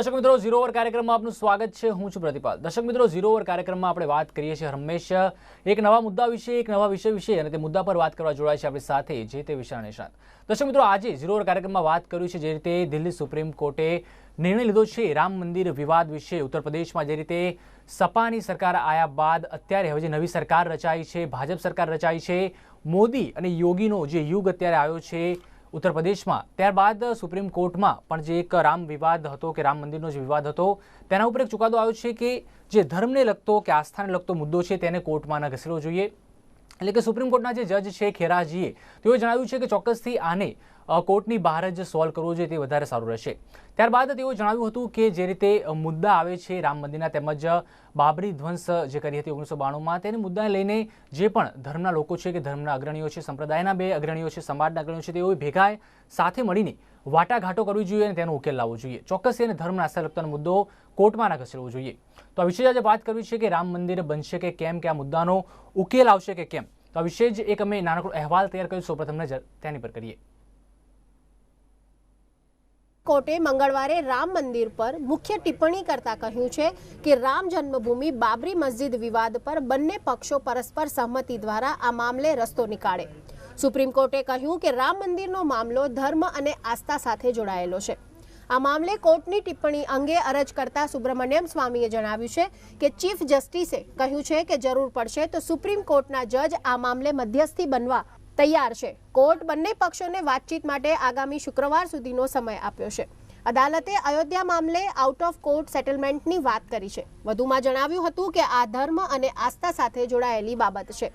દર્શક મિત્રો, zero over કાર્યક્રમમાં આપનું સ્વાગત છે. હું છું પ્રતિપાલ. દર્શક મિત્રો, ઝીરો ઓવર કાર્યક્રમમાં આપણે વાત કરીએ છીએ હંમેશા એક નવા મુદ્દા વિશે, એક નવા વિષય વિશે અને તે મુદ્દા પર વાત કરવા જોડાય છે આપણી સાથે જે તે વિશાળ નિષ્ણાત દર્શક મિત્રો, આજે ઝીરો ઓવર કાર્યક્રમમાં વાત કર્યું છે જે રીતે દિલ્હી સુપ્રીમ કોર્ટે નિર્ણય લીધો છે રામ મંદિર વિવાદ વિશે. ઉત્તર પ્રદેશમાં જે રીતે સપાની સરકાર આવ્યા બાદ અત્યારે હવે જે નવી સરકાર રચાઈ છે, ભાજપ સરકાર રચાઈ છે, મોદી અને યોગીનો જે યુગ અત્યારે આવ્યો છે ઉત્તર પ્રદેશમાં ત્યારબાદ સુપ્રીમ કોર્ટમાં પણ જે એક રામ વિવાદ હતો કે રામ મંદિરનો જે વિવાદ હતો, તેના ઉપર એક ચુકાદો આવ્યો છે કે જે ધર્મને લગતો, કે આસ્થાને લગતો મુદ્દો છે તેને કોર્ટમાં ન ઘસેડવો જોઈએ. એટલે કે સુપ્રીમ કોર્ટના જે જજ છે ખેરાજીએ, તેઓએ જણાવ્યું છે કે ચોક્કસથી આને કોર્ટની બહાર જ સોલ્વ કરવો જોઈએ તે વધારે સારું રહેશે. ત્યારબાદ તેઓએ જણાવ્યું હતું કે જે રીતે મુદ્દા આવે છે રામ મંદિરના તેમજ બાબરી ધ્વંસ જે કરી હતી ઓગણીસો બાણુંમાં તેને મુદ્દાને લઈને જે પણ ધર્મના લોકો છે કે ધર્મના અગ્રણીઓ છે, સંપ્રદાયના બે અગ્રણીઓ છે, સમાજના અગ્રણીઓ છે, તેઓએ ભેગા સાથે મળીને વાટાઘાટો કરવી જોઈએ અને તેનો ઉકેલ લાવવો જોઈએ. ચોક્કસ એને ધર્મના આસ્થા લગતાનો મુદ્દો કોર્ટમાં ના ખસેડવો જોઈએ. તો આ વિશે આજે વાત કરવી છે કે રામ મંદિર બનશે કે કેમ, કે આ મુદ્દાનો ઉકેલ આવશે કે કેમ? તો આ વિશે જ એક અમે નાનકડો અહેવાલ તૈયાર કર્યો. સૌપ્રથમ નજર તેની પર કરીએ. કોર્ટે મંગળવારે રામ મંદિર પર મુખ્ય ટિપ્પણી કરતા કહ્યું છે કે રામ જન્મભૂમિ બાબરી મસ્જિદ વિવાદ પર બંને પક્ષો પરસ્પર સહમતિ દ્વારા આ મામલે રસ્તો નીકાળે. સુપ્રીમ કોર્ટે કહ્યું કે રામ મંદિરનો મામલો ધર્મ અને આસ્થા સાથે જોડાયેલો છે. આ મામલે કોર્ટની ટિપ્પણી અંગે અરજ કરતા સુબ્રમણ્યમ સ્વામીએ જણાવ્યું છે કે ચીફ જસ્ટિસે કહ્યું છે કે જરૂર પડશે તો સુપ્રીમ કોર્ટના જજ આ મામલે મધ્યસ્થી બનવા તૈયાર છે. કોર્ટ બંને પક્ષોને વાતચીત માટે આગામી શુક્રવાર સુધીનો સમય આપ્યો છે. અદાલતે અયોધ્યા મામલે આઉટ ઓફ કોર્ટ સેટલમેન્ટની વાત કરી છે. વધુમાં જણાવ્યું હતું કે આ ધર્મ અને આસ્થા સાથે જોડાયેલી બાબત છે.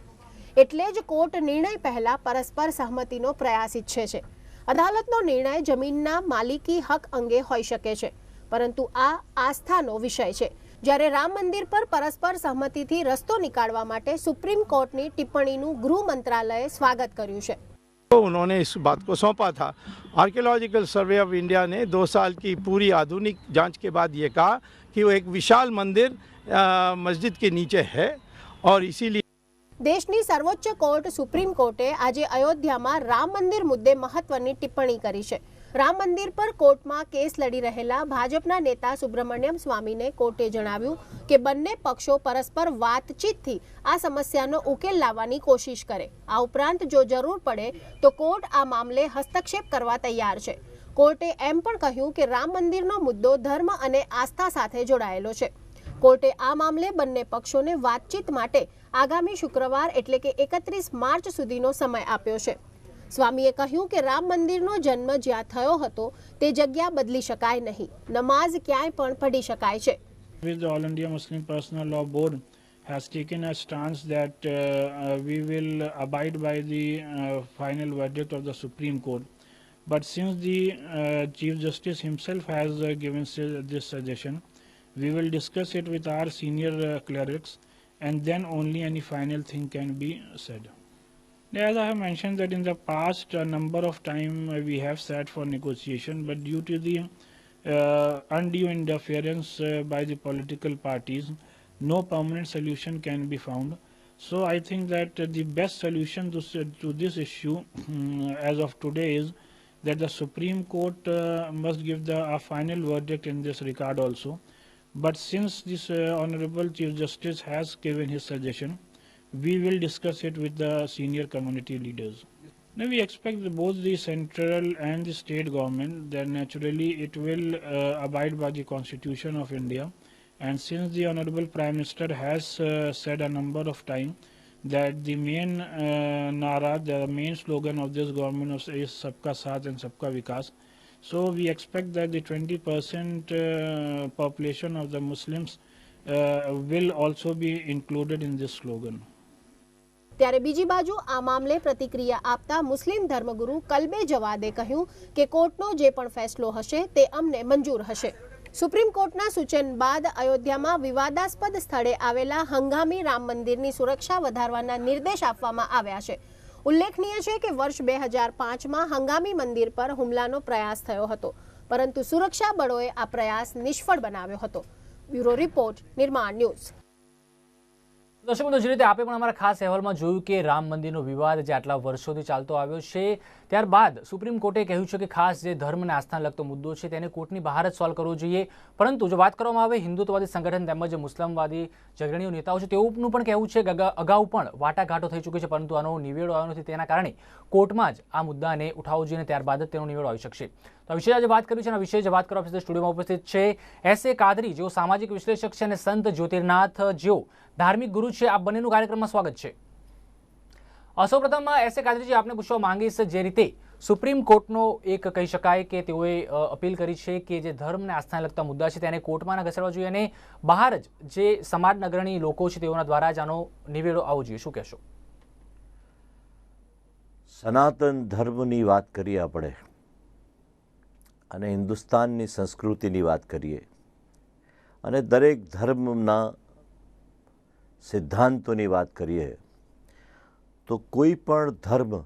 એટલે જ કોર્ટ નિર્ણય પહેલા પરસ્પર સહમતિનો પ્રયાસ ઈચ્છે છે અદાલતનો નિર્ણય જમીનના માલિકી હક અંગે હોઈ શકે છે પરંતુ આ આસ્થાનો વિષય છે જ્યારે રામ મંદિર પર પરસ્પર સહમતિથી રસ્તો નીકાળવા માટે સુપ્રીમ કોર્ટની ટિપ્પણીનું ગૃહ મંત્રાલયે સ્વાગત કર્યું છે तो उन्होंने इस बात को सौंपा था आर्कियोलॉजिकल सर्वे ऑफ इंडिया ने दो साल की पूरी आधुनिक जांच के बाद ये कहा कि वो एक विशाल मंदिर अ, मस्जिद के नीचे है और इसीलिए દેશની સર્વોચ્ચ કોર્ટ, સુપ્રીમ કોર્ટે આજે અયોધ્યામાં રામ મંદિર મુદ્દે મહત્વની ટિપ્પણી કરી છે. રામ મંદિર પર કોર્ટમાં કેસ લડી રહેલા ભાજપના નેતા સુબ્રમણ્યમ સ્વામીને કોર્ટે જણાવ્યું કે બંને પક્ષો પરસ્પર વાતચીતથી આ સમસ્યાનો ઉકેલ લાવવાની કોશિશ કરે. આ ઉપરાંત જો જરૂર પડે તો કોર્ટ આ મામલે હસ્તક્ષેપ કરવા તૈયાર છે. કોર્ટે એમ પણ કહ્યું કે રામ મંદિરનો મુદ્દો ધર્મ અને આસ્થા સાથે જોડાયેલો છે. કોર્ટે આ મામલે બંને પક્ષોને વાતચીત માટે આગામી શુક્રવાર એટલે કે એકત્રીસ માર્ચ સુધીનો સમય આપ્યો છે સ્વામીએ કહ્યું કે રામ મંદિરનો જન્મ જ્યાં થયો હતો તે જગ્યા બદલી શકાય નહીં નમાઝ ક્યાંય પણ પઢી શકાય છે taken a stance that uh, uh, we will abide by the uh, final verdict of the Supreme Court. But since the uh, Chief Justice himself has uh, given su- this suggestion, we will discuss it with our senior uh, clerics and then only any final thing can be said. As I have mentioned that in the past a number of time we have sat for negotiation, but due to the uh, undue interference uh, by the political parties, no permanent solution can be found. So I think that the best solution to, to this issue mm, as of today is that the Supreme Court uh, must give the final verdict in this regard also. But since this uh, Honorable Chief Justice has given his suggestion, we will discuss it with the senior community leaders. Now we expect both the central and the state government that naturally it will uh, abide by the constitution of India. And since the Honorable Prime Minister has uh, said a number of times that the main uh, nara, the main slogan of this government is, is Sabka Saath and Sabka Vikas. So we expect that the 20% uh, population of the Muslims uh, will also be included in this slogan. ત્યારે બીજી બાજુ આ મામલે પ્રતિક્રિયા આપતા મુસ્લિમ ધર્મગુરુ કલબે જવાદે કહ્યું કે કોર્ટનો જે પણ ફેસલો હશે તે અમને મંજૂર હશે સુપ્રીમ કોર્ટના સૂચન બાદ અયોધ્યામાં વિવાદાસ્પદ સ્થળે આવેલા હંગામી રામ મંદિરની સુરક્ષા વધારવાના નિર્દેશ આપવામાં આવ્યા છે ઉલ્લેખનીય છે કે વર્ષ બે હજાર હંગામી મંદિર પર હુમલાનો પ્રયાસ થયો હતો, પરંતુ સુરક્ષા બળોએ આ પ્રયાસ નિષ્ફળ બનાવ્યો હતો. Bureau report, Nirman news. દર્શક જે રીતે આપે પણ અમારા ખાસ અહેવાલમાં જોયું કે રામ મંદિરનો વિવાદ જે આટલા વર્ષોથી ચાલતો આવ્યો છે ત્યારબાદ સુપ્રીમ કોર્ટે કહ્યું છે કે ખાસ જે ધર્મ અને આસ્થાને લગતો મુદ્દો છે તેને કોર્ટની બહાર જ સોલ્વ કરવો જોઈએ. પરંતુ જો વાત કરવામાં આવે હિન્દુત્વવાદી સંગઠન તેમજ મુસ્લિમવાદી જગણીઓ નેતાઓ છે, તેઓનું પણ કહેવું છે કે અગાઉ પણ વાટાઘાટો થઈ ચૂકી છે, પરંતુ આનો નિવેડો આવ્યો નથી. તેના કારણે કોર્ટમાં જ આ મુદ્દાને ઉઠાવવો જોઈએ અને ત્યારબાદ જ તેનો નિવેડો આવી શકશે. તો આ વિશે આજે વાત કરી છે અને વિશે જે વાત કરવા પાસે સ્ટુડિયોમાં ઉપસ્થિત છે એસ એ કાદરી, જેઓ સામાજિક વિશ્લેષક છે અને સંત જ્યોતિર્નાથ જેઓ ધાર્મિક ગુરુ છે. આ બંનેનું કાર્યક્રમમાં સ્વાગત છે. અ, સૌપ્રથમ એસ એ કાદરીજી આપને પૂછવા માંગીશ જે રીતે સુપ્રીમ કોર્ટનો એક કહી શકાય કે તેઓએ અપીલ કરી છે કે જે ધર્મને આસ્થાને લગતા મુદ્દા છે તેને કોર્ટમાં ના ઘસડવા જોઈએ અને બહાર જ જે સમાજ અગ્રણી લોકો છે તેઓના દ્વારા જ આનો નિવેડો આવવો જોઈએ. શું કહેશો? સનાતન ધર્મની વાત કરીએ આપણે અને હિન્દુસ્તાનની સંસ્કૃતિની વાત કરીએ અને દરેક ધર્મના સિદ્ધાંતોની વાત કરીએ તો કોઈ પણ ધર્મ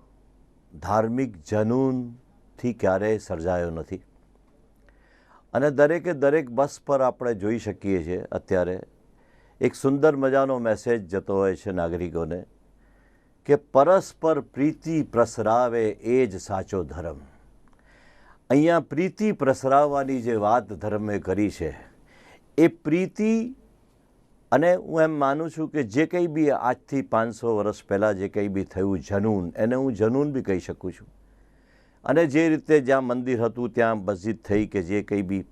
ધાર્મિક જનૂનથી ક્યારેય સર્જાયો નથી. અને દરેકે દરેક બસ પર આપણે જોઈ શકીએ છીએ અત્યારે એક સુંદર મજાનો મેસેજ જતો હોય છે નાગરિકોને કે પરસ્પર પ્રીતિ પ્રસરાવે એ જ સાચો ધર્મ. અહીંયા પ્રીતિ પ્રસરાવવાની જે વાત ધર્મે કરી છે, એ પ્રીતિ અને હું એમ માનું છું કે જે કંઈ બી આજથી પાંચસો વર્ષ પહેલાં જે કંઈ બી થયું જનૂન, એને હું જનૂન બી કહી શકું છું. અને જે રીતે જ્યાં મંદિર હતું, ત્યાં મસ્જિદ થઈ કે જે કંઈ બી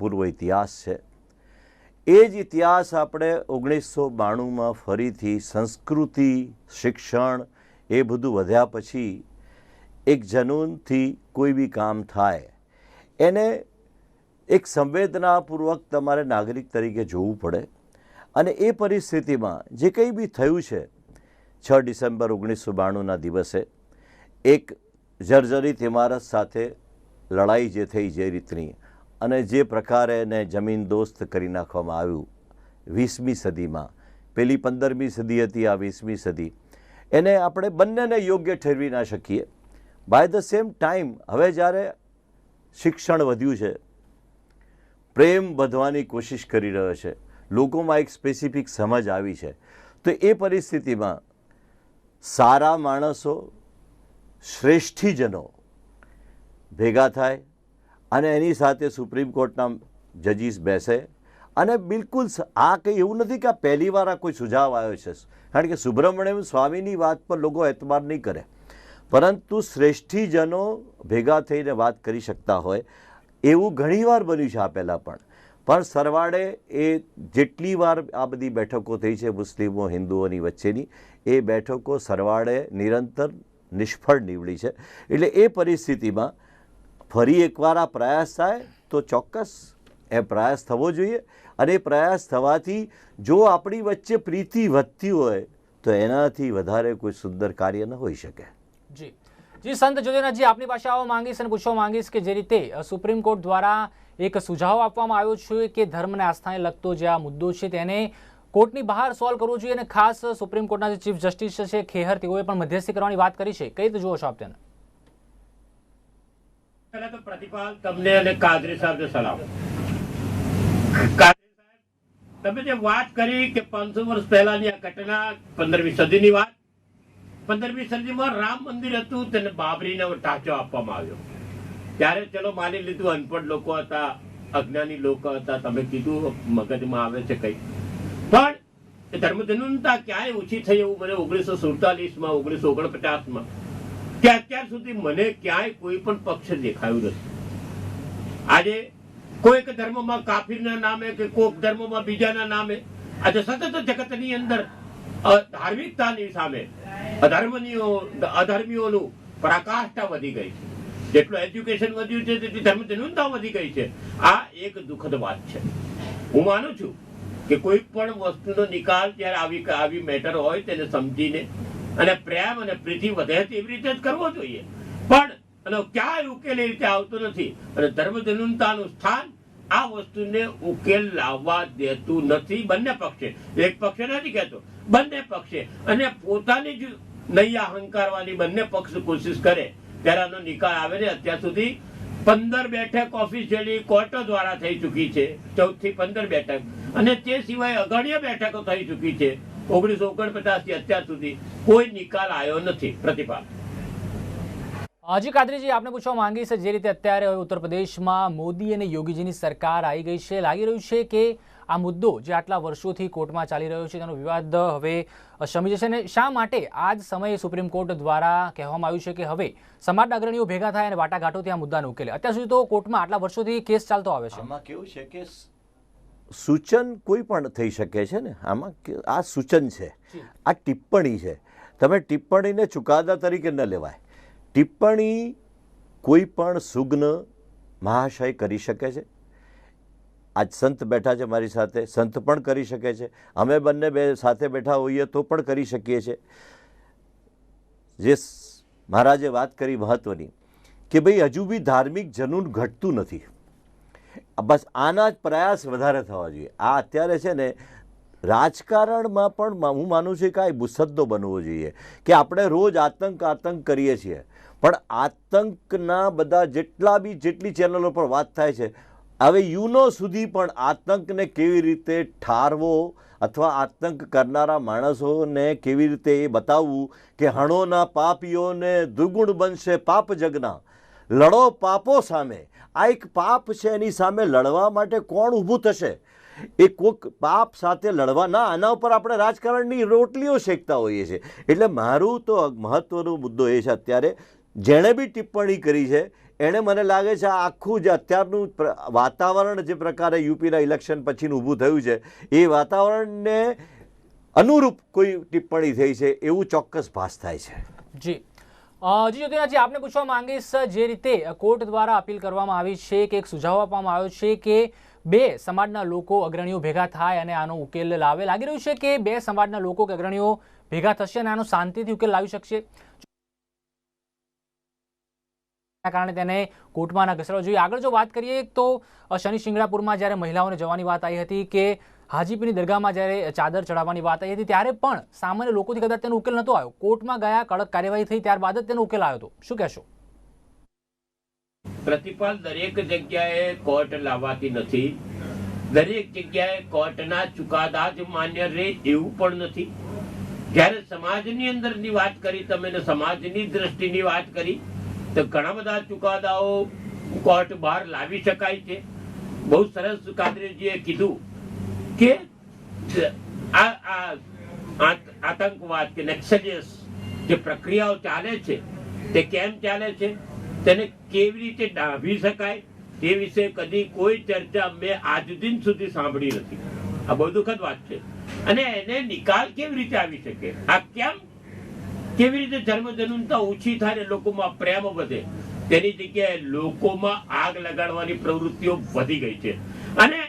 પૂર્વ ઇતિહાસ છે, એ જ ઇતિહાસ આપણે ઓગણીસો બાણુંમાં ફરીથી સંસ્કૃતિ, શિક્ષણ એ બધું વધ્યા પછી એક જનૂનથી કોઈ બી કામ થાય, એને એક સંવેદનાપૂર્વક તમારે નાગરિક તરીકે જોવું પડે. અને એ પરિસ્થિતિમાં જે કંઈ બી થયું છે, છ ડિસેમ્બર ઓગણીસો બાણુંના દિવસે, એક જર્જરિત ઇમારત સાથે લડાઈ જે થઈ જે રીતની અને જે પ્રકારે એને જમીન દોસ્ત કરી નાખવામાં આવ્યું, વીસમી સદીમાં, પેલી પંદરમી સદી હતી, આ વીસમી સદી, એને આપણે બંનેને યોગ્ય ઠેરવી ના શકીએ. બાય ધ સેમ ટાઈમ હવે જ્યારે શિક્ષણ વધ્યું છે, પ્રેમ વધવાની કોશિશ કરી રહ્યો છે લોકોમાં એક સ્પેસિફિક સમજ આવી છે. તો એ પરિસ્થિતિમાં સારા માણસો, શ્રેષ્ઠીજનો ભેગા થાય અને એની સાથે સુપ્રીમ કોર્ટના જજીસ બેસે. અને બિલકુલ આ કંઈ એવું નથી કે આ પહેલી વાર આ કોઈ સુઝાવ આવ્યો છે. કારણ કે સુબ્રમણ્યમ સ્વામીની વાત પર લોકો એતબાર નહીં કરે. પરંતુ શ્રેષ્ઠીજનો ભેગા થઈને વાત કરી શકતા હોય. એવું ઘણીવાર બન્યું છે આ પહેલાં પણ. પણ સરવાળે એ જેટલી વાર આ બધી બેઠકો થઈ છે મુસ્લિમો, હિન્દુઓની વચ્ચેની, એ બેઠકો સરવાળે નિરંતર નિષ્ફળ નીવડી છે. એટલે એ પરિસ્થિતિમાં ફરી એકવાર આ પ્રયાસ થાય તો ચોક્કસ એ પ્રયાસ થવો જોઈએ અને એ પ્રયાસ થવાથી જો આપણી વચ્ચે પ્રીતિ વધતી હોય તો એનાથી વધારે કોઈ સુંદર કાર્ય ન હોઈ શકે. જી. જી, સંત જ્યોતિનાથજી, આપની પાસે આવવા માંગીશ અને પૂછવા માંગીશ કે જે રીતે સુપ્રીમ કોર્ટ દ્વારા એક સુઝાવ આપવામાં આવ્યો છે કે ધર્મ અને આસ્થાને લગતો જે આ મુદ્દો છે તેને કોર્ટની બહાર સોલ્વ કરવો જોઈએ અને ખાસ સુપ્રીમ કોર્ટના જે ચીફ જસ્ટિસ છે ખેહર તેઓએ પણ મધ્યસ્થી કરવાની વાત કરી છે. કઈ રીતે જુઓ છો આપ તેને? અને તમે જે વાત કરી કે પાંચસો વર્ષ પહેલાની આ ઘટના, પંદરમી સદીની વાત, પંદરમી સદીમાં રામ મંદિર હતું, તેને બાબરીને ટાંચો આપવામાં આવ્યો. ત્યારે ચલો માની લીધું. અનપઢ લોકો હતા, અજ્ઞાની લોકો હતા. તમે કીધું મગજમાં આવે છે કઈ પણ ધર્મધનુતા ક્યાંય ઓછી થઈ એવું મને ઓગણીસો સુડતાલીસમાં, ઓગણીસો ઓગણપચાસમાં. કે અત્યાર સુધી મને ક્યાંય કોઈ પણ પક્ષ દેખાયું નથી. આજે કોઈક ધર્મમાં કાફીરના નામે કે કોઈક ધર્મમાં બીજાના નામે, આજે સતત જગતની અંદર ધાર્મિકતાની સામે અધર્મનીઓ, અધર્મીઓનું પરાકાષ્ઠા વધી ગઈ છે. જેટલું એજ્યુકેશન વધ્યું છે, તેથી ધર્મ જનૂનતા વધી ગઈ છે. આ એક દુઃખદ વાત છે. હું માનું છું કે કોઈ પણ વસ્તુનો નિકાલ જ્યારે આવી આવી મેટર હોય તેને સમજીને અને પ્રેમ અને પ્રીતિ વધે તેવી રીતે જ કરવો જોઈએ. પણ અને ક્યાંય ઉકેલ એ રીતે આવતો નથી. અને ધર્મ ધનુનતાનું સ્થાન આ વસ્તુને ઉકેલ લાવવા દેતું નથી બંને પક્ષે. એક પક્ષે નથી કહેતો, બંને પક્ષે. અને પોતાની જ નૈયા અહંકારવાની બંને પક્ષ કોશિશ કરે ત્યારે નિકાલ આવે ને અત્યાર સુધી પંદર બેઠક ઓફિશિયલી કોર્ટો દ્વારા થઈ ચૂકી છે ચૌદથી પંદર બેઠક. અને તે સિવાય અગણ્ય બેઠકો થઈ ચૂકી છે, ઓગણીસો ઓગણપચાસથી અત્યાર સુધી કોઈ નિકાલ આવ્યો નથી પ્રતિભા હજી કાદરીજી, આપને પૂછવા માંગીશ, જે રીતે અત્યારે ઉત્તર પ્રદેશમાં મોદી અને યોગીજીની સરકાર આવી ગઈ છે, લાગી રહ્યું છે કે આ મુદ્દો જે આટલા વર્ષોથી કોર્ટમાં ચાલી રહ્યો છે તેનો વિવાદ હવે શમી જશે અને શા માટે આ જ સમયે સુપ્રીમ કોર્ટ દ્વારા કહેવામાં આવ્યું છે કે હવે સમાજના અગ્રણીઓ ભેગા થાય અને વાટાઘાટોથી આ મુદ્દાને ઉકેલે. અત્યાર સુધી તો કોર્ટમાં આટલા વર્ષોથી કેસ ચાલતો આવે છે. આમાં કેવું છે કે સૂચન કોઈ પણ થઈ શકે છે ને આમાં આ સૂચન છે. આ ટિપ્પણી છે. તમે ટિપ્પણીને ચુકાદા તરીકે ન લેવાય. ટિપ્પણી કોઈ પણ સુગ્ન મહાશય કરી શકે છે. આજ સંત બેઠા છે મારી સાથે. સંત પણ કરી શકે છે. અમે બંને બે સાથે બેઠા હોઈએ તો પણ કરી શકીએ છીએ જે મહારાજે વાત કરી મહત્વની, કે ભાઈ હજુ બી ધાર્મિક જનૂન ઘટતું નથી. બસ આના જ પ્રયાસ વધારે થવા જોઈએ. આ અત્યારે છે ને, રાજકારણમાં પણ હું માનું છું કે આ મુસદ્દો બનવો જોઈએ, કે આપણે રોજ આતંક આતંક કરીએ છીએ. પણ આતંકના બધા જેટલા બી જેટલી ચેનલો પર વાત થાય છે હવે યુનો સુધી પણ આતંકને કેવી રીતે ઠારવો અથવા આતંક કરનારા માણસોને કેવી રીતે એ બતાવવું કે હણોના પાપીઓને દુર્ગુણ બનશે પાપ જગના? લડો પાપો સામે. આ એક પાપ છે, એની સામે લડવા માટે કોણ ઊભું થશે? એ કોક પાપ સાથે લડવા ના, આના ઉપર આપણે રાજકારણની રોટલીઓ શેકતા હોઈએ છીએ. એટલે મારું તો મહત્વનો મુદ્દો એ છે અત્યારે, જેણે બી ટિપ્પણી કરી છે એણે મને લાગે છે આખું જે અત્યારનું વાતાવરણ જે પ્રકારે યુપીના ઇલેક્શન પછીનું ઊભું થયું છે, એ વાતાવરણને અનુરૂપ કોઈ ટિપ્પણી થઈ છે એવું ચોક્કસ ભાસ થાય છે. જી. જી જ્યોતિનાથજી આપને પૂછવા માંગીશ, જે રીતે કોર્ટ દ્વારા અપીલ કરવામાં આવી છે કે એક સુઝાવ આપવામાં આવ્યો છે કે બે સમાજના લોકો અગ્રણીઓ ભેગા થાય અને આનો ઉકેલ લાવે. લાગી રહ્યું છે કે બે સમાજના લોકો કે અગ્રણીઓ ભેગા થશે અને આનો શાંતિથી ઉકેલ લાવી શકશે? કારણે તેને કોર્ટમાં ના જોઈએ, આગળ જો વાત કરીએ તો શનિ શિંગડાપુરમાં જ્યારે મહિલાઓને જવાની વાત આવી હતી કે હાજીપીની દરગાહમાં જ્યારે ચાદર ચડાવવાની વાત આવી હતી, ત્યારે પણ સામાન્ય લોકોથી કદાચ તેનો ઉકેલ નહોતો આવ્યો. કોર્ટમાં ગયા, કડક કાર્યવાહી થઈ, ત્યારબાદ જ તેનો ઉકેલ આવ્યો હતો. શું કહેશો? પ્રતિપાલ દરેક જગ્યાએ કોર્ટ લાવવાતી નથી. દરેક જગ્યાએ કોર્ટના ચુકાદા જ માન્ય રહે એવું પણ નથી. જ્યારે સમાજની અંદરની વાત કરી, તમે સમાજની દ્રષ્ટિની વાત કરી તો ઘણા બધા ચુકાદાઓ કોર્ટ બહાર લાવી શકાય છે. બહુ સરસ કાદરેજીએ કીધું કે આતંકવાદ કે નક્સલિયસ જે પ્રક્રિયાઓ ચાલે છે, તે કેમ ચાલે છે? તેને કેવી રીતે ડાભી શકાય? તે વિશે કદી કોઈ ચર્ચા મેં આજ દિન સુધી સાંભળી નથી. આ બહુ દુઃખદ વાત છે. અને એને નિકાલ કેવી રીતે આવી શકે? આ કેમ કેવી રીતે ધર્મધનુનતા ઓછી થાય ને લોકોમાં પ્રેમ વધે? તેની જગ્યાએ લોકોમાં આગ લગાડવાની પ્રવૃત્તિઓ વધી ગઈ છે. અને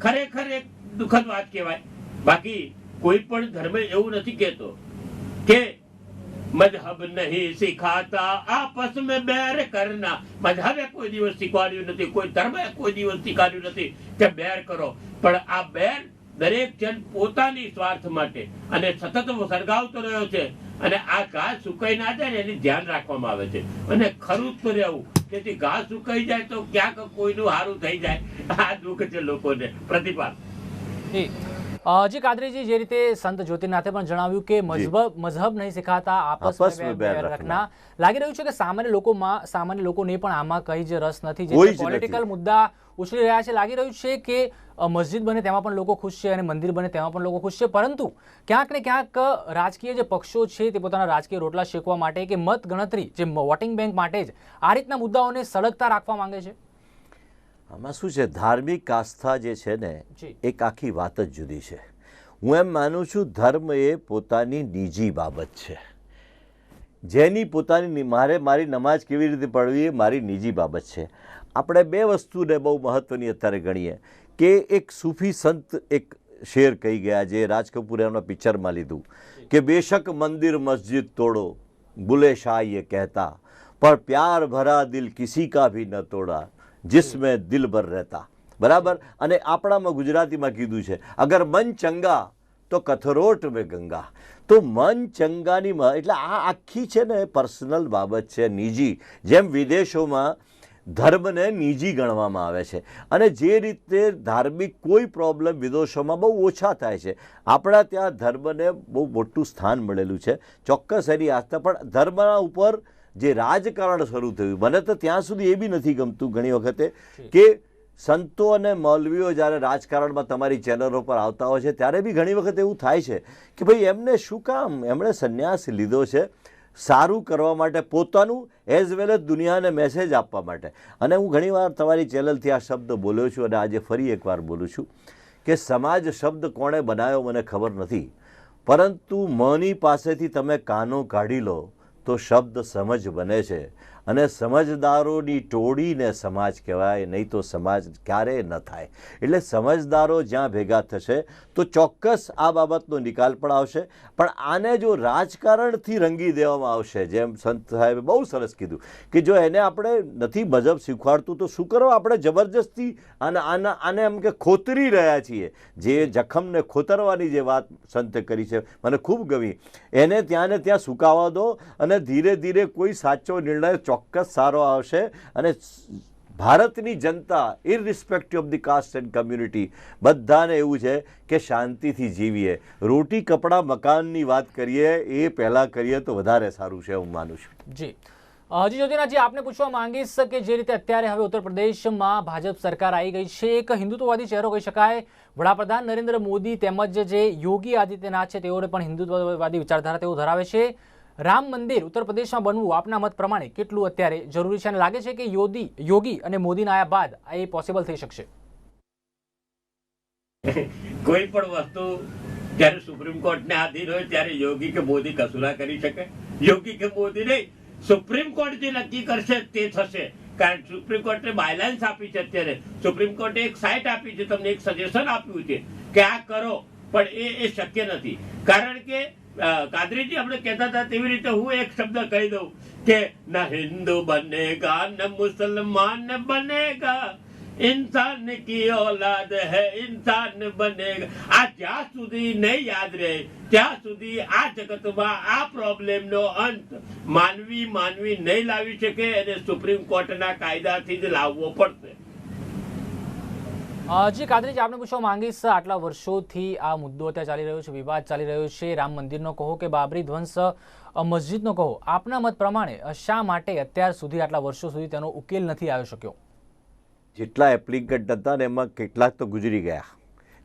ખરેખર એક દુઃખદ વાત કહેવાય. બાકી કોઈ પણ ધર્મ એવું નથી કહેતો કે મજહબ નહીં શીખાતા, આપસ મેં બેર કરના. મજહબે કોઈ દિવસ શીખવાડ્યું નથી, કોઈ ધર્મે કોઈ દિવસ શીખવાડ્યું નથી કે બેર કરો. પણ આ બેર દરેક જણ પોતાની સ્વાર્થ માટે અને સતત સળગાવતો રહ્યો છે. અને આ ઘાસ સુકાઈ ના જાય ને એની ધ્યાન રાખવામાં આવે છે. અને ખરું રહેવું તેથી ઘાસ સુકાઈ જાય તો ક્યાંક કોઈનું હારું થઈ જાય. આ દુઃખ છે લોકોને. પ્રતિભા જી કાદરીજી જે રીતે સંત જ્યોતિનાથે પણ જણાવ્યું કે મજહબ મજહબ નહીં શીખાતા આપસ મેં બેર રખના. લાગી રહ્યું છે કે સામાન્ય લોકોમાં સામાન્ય લોકોને પણ આમાં કઈ જ રસ નથી જે પોલિટિકલ મુદ્દા ઉછળી રહ્યા છે. લાગી રહ્યું છે કે મસ્જિદ બને તેમાં પણ લોકો ખુશ છે અને મંદિર બને તેમાં પણ લોકો ખુશ છે. પરંતુ ક્યાંક ને ક્યાંક રાજકીય જે પક્ષો છે તે પોતાના રાજકીય રોટલા શેકવા માટે કે મત ગણતરી જે વોટિંગ બેંક માટે જ આ રીતના મુદ્દાઓને સળગતા રાખવા માંગે છે. આમાં શું છે? ધાર્મિક આસ્થા જે છે ને એક આખી વાત જ જુદી છે. હું એમ માનું છું ધર્મ એ પોતાની નિજી બાબત છે. જેની પોતાની મારે મારી નમાજ કેવી રીતે પડવી એ મારી નિજી બાબત છે. આપણે બે વસ્તુને બહુ મહત્ત્વની અત્યારે ગણીએ. કે એક સૂફી સંત એક શેર કહી ગયા જે રાજ કપૂરે એમના પિક્ચરમાં લીધું કે બેશક મંદિર મસ્જિદ તોડો બુલે શાહ એ કહેતા પણ પ્યાર ભરા દિલ કિસી કા ભી ન તોડા. જિસમે દિલ ભર રહેતા બરાબર અને આપણામાં ગુજરાતીમાં કીધું છે અગર મન ચંગા તો કથરોટ મેં ગંગા તો મન ચંગાનીમાં એટલે આ આખી છે ને પર્સનલ બાબત છે નિજી જેમ વિદેશોમાં ધર્મને નિજી ગણવામાં આવે છે. અને જે રીતે ધાર્મિક કોઈ પ્રોબ્લેમ વિદેશોમાં બહુ ઓછા થાય છે. આપણા ત્યાં ધર્મને બહુ મોટું સ્થાન મળેલું છે. ચોક્કસ એની આસ્થા, પણ ધર્મના ઉપર જે રાજકારણ શરૂ થયું મને તો ત્યાં સુધી એ બી નથી ગમતું ઘણી વખતે કે સંતો અને મૌલવીઓ જ્યારે રાજકારણમાં તમારી ચેનલો પર આવતા હોય છે ત્યારે બી ઘણી વખત એવું થાય છે કે ભાઈ એમને શું કામ? એમણે સંન્યાસ લીધો છે સારું કરવા માટે પોતાનું એઝ વેલ એઝ દુનિયાને મેસેજ આપવા માટે. અને હું ઘણીવાર તમારી ચેનલથી આ શબ્દ બોલ્યો છું અને આજે ફરી એકવાર બોલું છું કે સમાજ શબ્દ કોણે બનાવ્યો મને ખબર નથી. પરંતુ મની પાસેથી તમે કાનો કાઢી લો તો શબ્દ સમજ બને છે. અને સમજદારોની ટોળીને સમાજ કહેવાય, નહીં તો સમાજ ક્યારેય ન થાય. એટલે સમજદારો જ્યાં ભેગા થશે તો ચોક્કસ આ બાબતનો નિકાલ પણ આવશે. પણ આને જો રાજકારણથી રંગી દેવામાં આવશે, જેમ સંત સાહેબે બહુ સરસ કીધું કે જો એને આપણે નથી મજબ શીખવાડતું, તો શું કરો? આપણે જબરજસ્તી અને આના, આને એમ કે ખોતરી રહ્યા છીએ. જે જખમને ખોતરવાની જે વાત સંતે કરી છે, મને ખૂબ ગમી. એને ત્યાં ને ત્યાં સુકાવા દો અને ધીરે ધીરે કોઈ સાચો નિર્ણય ચોક્કસ સારો આવશે અને ભારતની જનતા irrespective of the caste and community બધાને એવું છે કે શાંતિથી જીવીએ. રોટી, કપડાં, મકાનની વાત કરીએ, એ પહેલાં કરીએ તો વધારે સારું છે, હું માનું છું. જી. હજી જ્યોતિનાજી આપને પૂછવા માંગીશ કે જે રીતે અત્યારે હવે ઉત્તર પ્રદેશમાં ભાજપ સરકાર આવી ગઈ છે, એક હિન્દુત્વવાદી ચહેરો કહી શકાય. વડાપ્રધાન નરેન્દ્ર મોદી તેમજ જે યોગી આદિત્યનાથ છે, તેઓને પણ હિન્દુત્વવાદી વિચારધારા તેઓ ધરાવે છે. રામ મંદિર ઉત્તર પ્રદેશમાં બનવું આપના મત પ્રમાણે કેટલું અત્યારે જરૂરી છે? અને લાગે છે કે યોદી, યોગી અને મોદીના આયા બાદ આ એ પોસિબલ થઈ શકશે? કોઈ પણ વસ્તુ જ્યારે સુપ્રીમ કોર્ટને આધીન હોય ત્યારે યોગી કે મોદી કસુલા કરી શકે. યોગી કે મોદી નહીં, સુપ્રીમ કોર્ટ જે નક્કી કરશે તે થશે. કારણ સુપ્રીમ કોર્ટે બાયલાન્સ આપી છે અત્યારે. સુપ્રીમ કોર્ટે એક સાઇટ આપી છે, તમને એક સજેશન આપ્યું છે કે આ કરો, પણ એ એ શક્ય નથી. કારણ કે કાદરીજી, આપણે કહેતા હતા તેવી રીતે હું એક શબ્દ કહી દઉં કે, ના હિન્દુ બનેગા, ન મુસલમાન બનેગા, ઇન્સાન કી ઓલાદ હે, ઇન્સાન બનેગા. આ જ્યાં સુધી નહીં યાદ રહે, ત્યાં સુધી આ જગતમાં આ પ્રોબ્લેમ નો અંત માનવી માનવી નહીં લાવી શકે અને સુપ્રીમ કોર્ટના કાયદાથી જ લાવવો પડશે. જી કાદરીજી આપને પૂછવા માંગીશ, આટલા વર્ષોથી આ મુદ્દો અત્યારે ચાલી રહ્યો છે, વિવાદ ચાલી રહ્યો છે. રામ મંદિરનો કહો કે બાબરી ધ્વંસ મસ્જિદનો કહો, આપના મત પ્રમાણે શા માટે અત્યાર સુધી, આટલા વર્ષો સુધી તેનો ઉકેલ નથી આવી શક્યો? જેટલા એપ્લિકન્ટ હતા ને એમાં કેટલાક તો ગુજરી ગયા.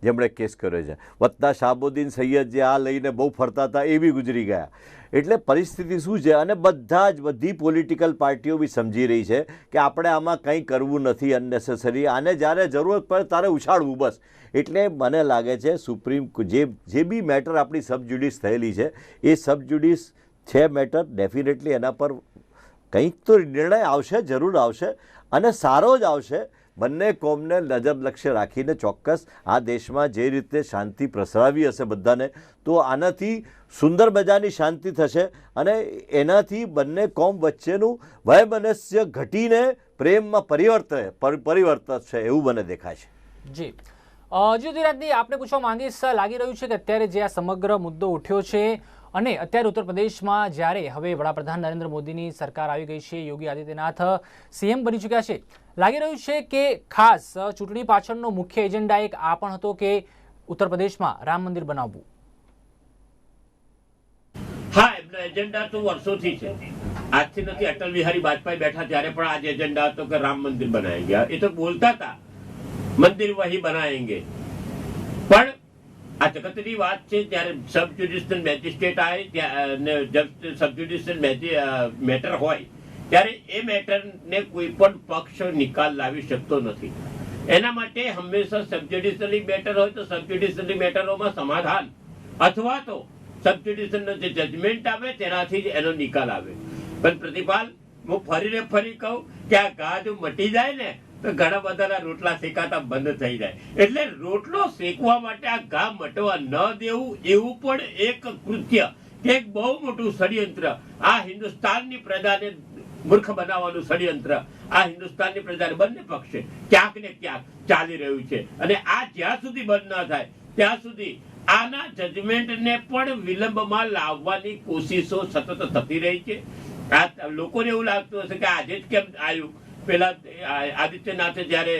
જેમણે કેસ કર્યો છે. વત્તા શાહબુદ્દીન સૈયદ જે આ લઈને બહુ ફરતા હતા, એ બી ગુજરી ગયા. એટલે પરિસ્થિતિ શું છે? અને બધા જ બધી પોલિટિકલ પાર્ટીઓ બી સમજી રહી છે કે આપણે આમાં કંઈ કરવું નથી અનનેસેસરી આને જ્યારે જરૂરત પડે ત્યારે ઉછાળવું બસ. એટલે મને લાગે છે સુપ્રીમ જે જે બી મેટર આપણી સબજ્યુડિસ થયેલી છે, એ સબજ્યુડિસ છે મેટર ડેફિનેટલી એના પર કંઈક તો નિર્ણય આવશે, જરૂર આવશે અને સારો જ આવશે બંને કોમને નજર લક્ષ્ય રાખીને ચોક્કસ આ દેશમાં જે રીતે શાંતિ પ્રસરાવી હશે બધાને, તો આનાથી સુંદર મજાની શાંતિ થશે અને એનાથી બંને કોમ વચ્ચેનું વયમનસ્ય ઘટીને પ્રેમમાં પરિવર્તન પરિવર્તન છે એવું મને દેખાય છે. જી. જ્યોતિરાજની આપણે પૂછવા માંગીશ લાગી રહ્યું છે કે અત્યારે જે આ સમગ્ર મુદ્દો ઉઠ્યો છે અને અત્યારે ઉત્તર પ્રદેશમાં જ્યારે હવે વડાપ્રધાન નરેન્દ્ર મોદીની સરકાર આવી ગઈ છે, યોગી આદિત્યનાથ સીએમ બની ચૂક્યા છે લાગી રહ્યું છે કે ખાસ ચૂંટણી પાછળનો મુખ્ય એજન્ડા એક આ પણ હતો કે ઉત્તર પ્રદેશમાં રામ મંદિર બનાવવું. હા, એમનો એજન્ડા તો વર્ષોથી છે. આજથી નથી, અટલ બિહારી વાજપેયી બેઠા ત્યારે પણ આજ એજન્ડા હતો કે રામ મંદિર બનાએંગે એ તો બોલતા હતા, મંદિર વહી બનાવેંગે પણ આ જગતની વાત છે ત્યારે સબ જ્યુડિશિયલ મેજિસ્ટ્રેટ આવે, ત્યાં સબ જ્યુડિશિયલ મેટર હોય ત્યારે એ મેટરને કોઈ પણ પક્ષ નિકાલ લાવી શકતો નથી. એના માટે હંમેશા સબજ્યુડિશિયલી મેટર હોય તો સબજ્યુડિશિયલી મેટરોમાં સમાધાન. અથવા તો સબજ્યુડિશિયલનો જે જજમેન્ટ આવે તેનાથી જ એનો નિકાલ આવે. પણ પ્રતિપાલ, હું ફરીને ફરી કહું કે આ ઘા જો મટી જાય ને, તો ઘણા બધાના રોટલા શેકાતા બંધ થઈ જાય. એટલે રોટલો શેકવા માટે આ ઘા મટવા ન દેવું એવું પણ એક કૃત્ય. એક બહુ મોટું ષડયંત્ર. આ હિન્દુસ્તાનની પ્રજાને મૂર્ખ બનાવવાનું ષડયંત્ર. આ હિન્દુસ્તાનની પ્રજાને બંને પક્ષે ક્યાંક ને ક્યાંક ચાલી રહ્યું છે. અને આ જ્યાં સુધી બંધ ન થાય, ત્યાં સુધી આના જજમેન્ટને પણ વિલંબમાં લાવવાની કોશિશો સતત થતી રહી છે. આ લોકોને એવું લાગતું હશે કે આજે જ કેમ આવ્યું? પેલા આદિત્યનાથે જ્યારે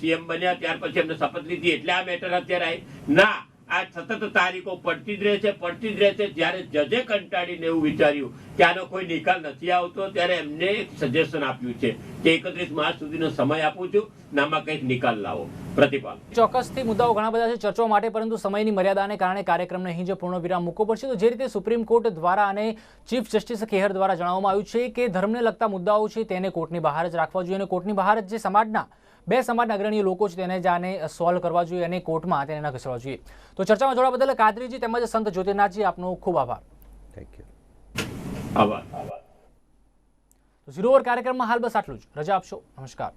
સીએમ બન્યા, ત્યાર પછી એમને શપથ લીધી, એટલે આ મેટર અત્યારે ના આ સતત તારીખો પડતી જ રહે છે, પડતી જ રહે છે. જ્યારે જજે કંટાળીને એવું વિચાર્યું કે આનો કોઈ નિકાલ નથી આવતો, ત્યારે એમને એક સજેશન આપ્યું છે કે એકત્રીસ માર્ચ સુધીનો સમય આપું છું નામાં કંઈક નિકાલ લાવો. પ્રતિભા ચોક્કસથી મુદ્દાઓ ઘણા બધા છે ચર્ચા માટે, પરંતુ સમયની મર્યાદાને કારણે કાર્યક્રમને અહીં જે પૂર્ણ વિરામ મૂકવો પડશે, તો જે રીતે સુપ્રીમ કોર્ટ દ્વારા અને ચીફ જસ્ટિસ ખેહર દ્વારા જણાવવામાં આવ્યું છે કે ધર્મને લગતા મુદ્દાઓ છે તેને કોર્ટની બહાર જ રાખવા જોઈએ અને કોર્ટની બહાર જ જે સમાજના બે સમાજના અગ્રણીય લોકો છે તેને જ આને સોલ્વ કરવા જોઈએ અને કોર્ટમાં તેને ન જોઈએ. તો ચર્ચામાં જોડા બદલ કાદરીજી તેમજ સંત જ્યોતિનાથજી આપનો ખૂબ આભાર. થેન્ક યુ આભાર આભાર. તો ઝીરો ઓવર કાર્યક્રમમાં હાલ બસ આટલું જ. રજા આપશો. નમસ્કાર.